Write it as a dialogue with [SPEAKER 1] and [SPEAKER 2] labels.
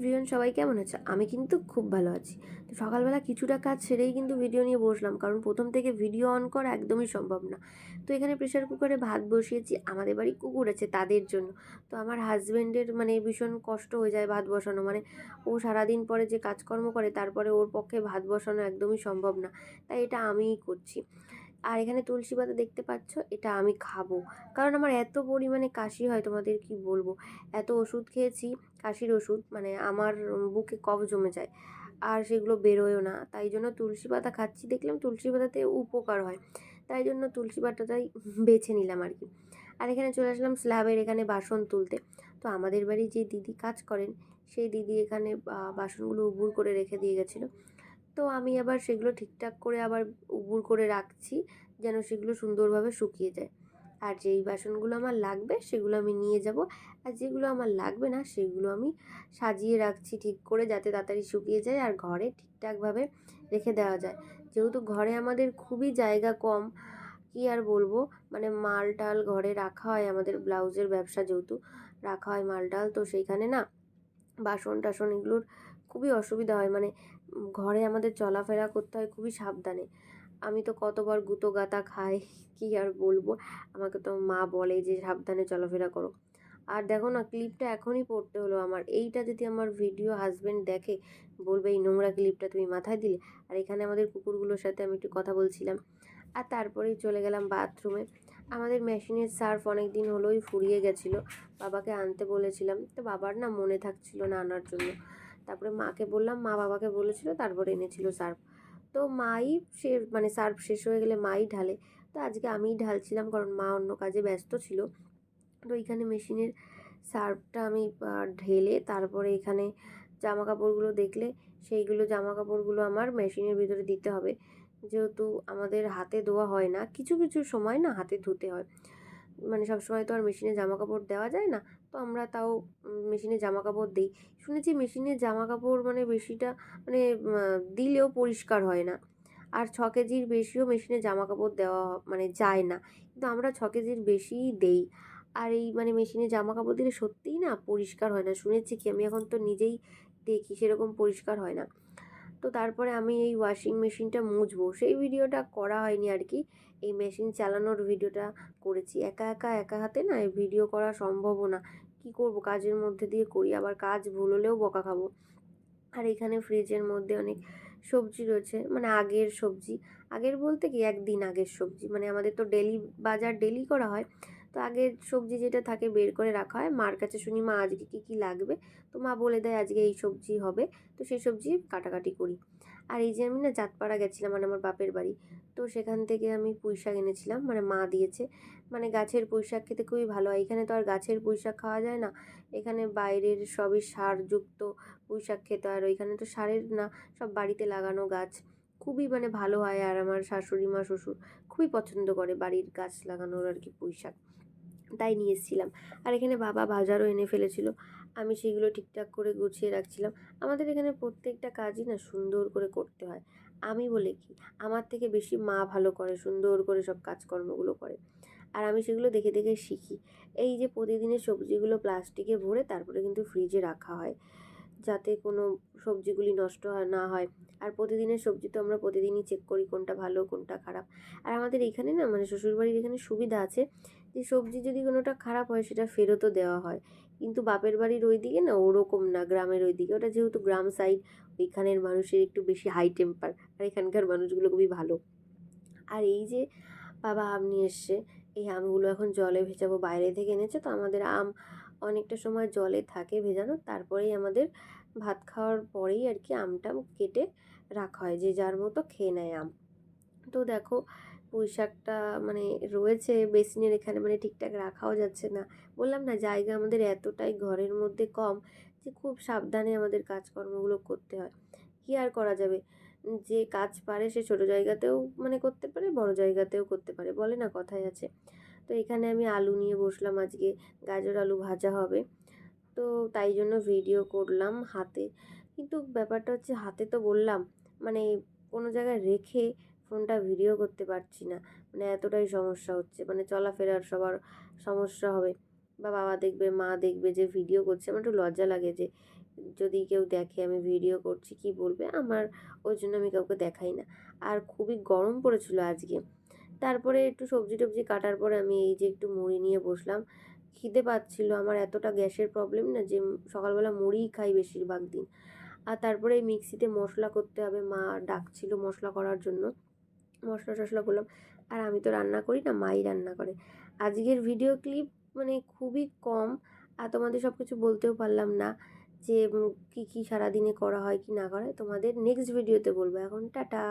[SPEAKER 1] Everyone সবাই কেমন আছে? আমি কিন্তু খুব ভালো আছি। তো সকালবেলা কিছুটা কাজ সেরেই কিন্তু ভিডিও নিয়ে বসলাম, কারণ প্রথম থেকে ভিডিও অন করা একদমই সম্ভব না। তো এখানে প্রেশার কুকারে ভাত বসিয়েছি, আমাদের বাড়ি কুকুর আছে তাদের জন্য। তো আমার হাজব্যান্ডের মানে ভীষণ কষ্ট হয়ে যায় ভাত বসানো মানে ও সারাদিন পরে যে কাজকর্ম করে, তারপরে ওর পক্ষে ভাত বসানো একদমই সম্ভব না। তাই এটা আমিই করছি। আর এখানে তুলসী পাতা দেখতে পাচ্ছ, এটা আমি খাব। কারণ আমার এত পরিমাণে কাশি হয়, তোমাদের কি বলব? এত ওষুধ খেয়েছি কাশির ওষুধ মানে আমার বুকে কফ জমে যায় আর সেগুলো বেরোয়ও না। তাই জন্য তুলসী পাতা খাচ্ছি, দেখলাম তুলসী পাতাতে উপকার হয়। তাই জন্য তুলসী পাতাটাই বেছে নিলাম আর কি। আর এখানে চলে আসলাম স্ল্যাবের এখানে বাসন তুলতে। তো আমাদের বাড়ি যে দিদি কাজ করেন, সেই দিদি এখানে বাসনগুলো উবুর করে রেখে দিয়ে গেছিল। তো আমি আবার সেগুলো ঠিকঠাক করে আবার উবুর করে রাখছি, যেন সেগুলো সুন্দরভাবে শুকিয়ে যায়। আর যেই বাসনগুলো আমার লাগবে সেগুলো আমি নিয়ে যাব। আর যেগুলো আমার লাগবে না সেগুলো আমি সাজিয়ে রাখছি ঠিক করে যাতে তাড়াতাড়ি শুকিয়ে যায় আর ঘরে ঠিকঠাকভাবে রেখে দেওয়া যায়। যেহেতু ঘরে আমাদের খুবই জায়গা কম, কি আর বলব? মানে মাল টাল ঘরে রাখা হয় আমাদের ব্লাউজের ব্যবসা যেহেতু রাখা হয় মাল টাল তো সেইখানে না বাসন টাসন এগুলোর খুবই অসুবিধা হয়। মানে ঘরে আমাদের চলাফেরা করতে হয় খুবই সাবধানে। আমি তো কতবার গুঁতো গাতা খাই, কি আর বলব? আমাকে তো মা বলে যে সাবধানে চলাফেরা করো। আর দেখো না, ক্লিপটা এখনই পড়তে হলো আমার। এইটা যদি আমার ভিডিও হাজবেন্ড দেখে, বলবে, এই নোংরা ক্লিপটা তুমি মাথায় দিলে? আর এখানে আমাদের কুকুরগুলোর সাথে আমি একটু কথা বলছিলাম। আর তারপরেই চলে গেলাম বাথরুমে। আমাদের মেশিনের সার্ফ অনেক দিন হলোই ফুরিয়ে গেছিল। বাবাকে আনতে বলেছিলাম। তো বাবার না মনে থাকছিল না আনার জন্য। তারপরে মাকে বললাম, মা বাবাকে বলেছিল, তারপরে এনেছিল সার্ফ। তো মাই সে মানে সার্ফ শেষ হয়ে গেলে মাই ঢালে। তো আজকে আমিই ঢালছিলাম কারণ মা অন্য কাজে ব্যস্ত ছিল। তো এইখানে মেশিনের সার্ফটা আমি ঢেলে তারপরে এখানে জামা কাপড়গুলো দেখলে সেইগুলো জামা কাপড়গুলো আমার মেশিনের ভিতরে দিতে হবে। যেহেতু আমাদের হাতে ধোয়া হয় না, কিছু কিছু সময় না হাতে ধুতে হয়। মানে সব সময় তো আর মেশিনে জামা কাপড় দেওয়া যায় না। তো আমরা তাও মেশিনে জামা কাপড় দিই। শুনেছি মেশিনে জামা কাপড় মানে বেশিটা মানে দিলেও পরিষ্কার হয় না। আর ছ কেজির বেশিও মেশিনে জামা কাপড় দেওয়া মানে যায় না। কিন্তু আমরা ছ কেজির বেশিই দেই। আর এই মানে মেশিনে জামা কাপড় দিলে সত্যিই না পরিষ্কার হয় না। শুনেছি কি, আমি এখন তো নিজেই দেখি সেরকম পরিষ্কার হয় না। তো তারপরে আমি এই ওয়াশিং মেশিনটা মুছবো। সেই ভিডিওটা করা হয়নি আর কি এই মেশিন চালানোর ভিডিওটা করেছি। একা একা একা হাতে না এই ভিডিও করা সম্ভবও না। কি করব? কাজের মধ্যে দিয়ে করি। আবার কাজ ভুল হলেও বকা খাব। আর এখানে ফ্রিজের মধ্যে অনেক সবজি রয়েছে। মানে আগের সবজি। আগের বলতে কি? একদিন আগের সবজি। মানে আমাদের তো ডেলি বাজার ডেলি করা হয়। তো আগের সবজি যেটা থাকে বের করে রাখা হয়। মার কাছে শুনি, মা, আজকে কী কী লাগবে? তো মা বলে দেয়, আজকে এই সবজি হবে। তো সেই সবজি কাটাকাটি করি। আর এই যে আমি না চাঁদপাড়া গেছিলাম মানে আমার বাপের বাড়ি। তো সেখান থেকে আমি পুঁই শাক এনেছিলাম মানে মা দিয়েছে। মানে গাছের পুঁই শাক খেতে খুবই ভালো হয়। এখানে তো আর গাছের পুঁই শাক খাওয়া যায় না। এখানে বাইরের সবই সারযুক্ত পুঁই শাক খেতে হয়। আর ওইখানে তো সারের না, সব বাড়িতে লাগানো গাছ। খুবই মানে ভালো হয়। আর আমার শাশুড়ি মা, শ্বশুর খুবই পছন্দ করে বাড়ির গাছ লাগানোর আর কি পুঁই শাক। তাই নিয়ে এসেছিলাম আর এখানে বাবা বাজারও এনে ফেলেছিল। আমি সেগুলো ঠিকঠাক করে গুছিয়ে রাখছিলাম। আমাদের এখানে প্রত্যেকটা কাজই না সুন্দর করে করতে হয়। আমি বলে কি, আমার থেকে বেশি মা ভালো করে, সুন্দর করে সব কাজকর্মগুলো করে। আর আমি সেগুলো দেখে দেখে শিখি। এই যে প্রতিদিনের সবজিগুলো প্লাস্টিকে ভরে তারপরে কিন্তু ফ্রিজে রাখা হয়। যাতে কোনো সবজিগুলি নষ্ট হয়, না হয়। আর প্রতিদিনের সবজি তো আমরা প্রতিদিনই চেক করি কোনটা ভালো, কোনটা খারাপ। আর আমাদের এখানে না মানে শ্বশুরবাড়ির এখানে সুবিধা আছে যে, সবজি যদি কোনোটা খারাপ হয়, সেটা ফেরতও দেওয়া হয়। কিন্তু বাপের বাড়ির ওই দিকে না, ওরকম না, গ্রামের ওই দিকে ওটা যেহেতু গ্রাম সাইড ওইখানের মানুষের একটু বেশি হাই টেম্পার আর এখানকার মানুষগুলো খুবই ভালো। আর এই যে, বাবা আম নিয়ে এসছে, এই আমগুলো এখন জলে ভেজাবো, বাইরে থেকে এনেছে। তো আমাদের আম অনেকটা সময় জলে থাকে ভেজানো, তারপরেই আমাদের ভাত খাওয়ার পরেই আর কি আমটা কেটে রাখা হয়, যে যার মতো খেয়ে নেয় আম। তো দেখো, পুঁই শাকটা মানে রয়েছে, বেসিনের এখানে মানে ঠিকঠাক রাখাও যাচ্ছে না। বললাম না, জায়গা আমাদের এতটাই ঘরের মধ্যে কম যে খুব সাবধানে আমাদের কাজকর্মগুলো করতে হয়। কী আর করা যাবে? যে কাজ পারে সে ছোটো জায়গাতেও মানে করতে পারে, বড় জায়গাতেও করতে পারে, বলে না কথাই আছে। তো এখানে আমি আলু নিয়ে বসলাম, আজকে গাজর আলু ভাজা হবে। তো তাই জন্য ভিডিও করলাম হাতে। কিন্তু ব্যাপারটা হচ্ছে হাতে তো বললাম মানে কোনো জায়গায় রেখে ফোনটা ভিডিও করতে পারছি না। মানে এতটাই সমস্যা হচ্ছে মানে চলাফেরার সবার সমস্যা হবে। বা বাবা দেখবে, মা দেখবে যে ভিডিও করছে, আমার একটু লজ্জা লাগে যে যদি কেউ দেখে আমি ভিডিও করছি, কি বলবে? আমার ওই জন্য আমি কাউকে দেখাই না। আর খুবই গরম পড়েছিল আজকে। তারপরে একটু সবজি টবজি কাটার পরে আমি এই যে একটু মুড়ি নিয়ে বসলাম। খিদে পাচ্ছিল, আমার এতটা গ্যাসের প্রবলেম না যে সকালবেলা মুড়িই খাই বেশিরভাগ দিন। আর তারপরে এই মিক্সিতে মশলা করতে হবে, মা ডাকছিল মশলা করার জন্য। মশলা টশলা করলাম। আর আমি তো রান্না করি না, মাই রান্না করে। আজকের ভিডিও ক্লিপ মানে খুবই কম। আর তোমাদের সব কিছু বলতেও পারলাম না। যে কী কী সারাদিনে করা হয়, কি না করা হয়, তোমাদের নেক্সট ভিডিওতে বলব। এখন টাটা।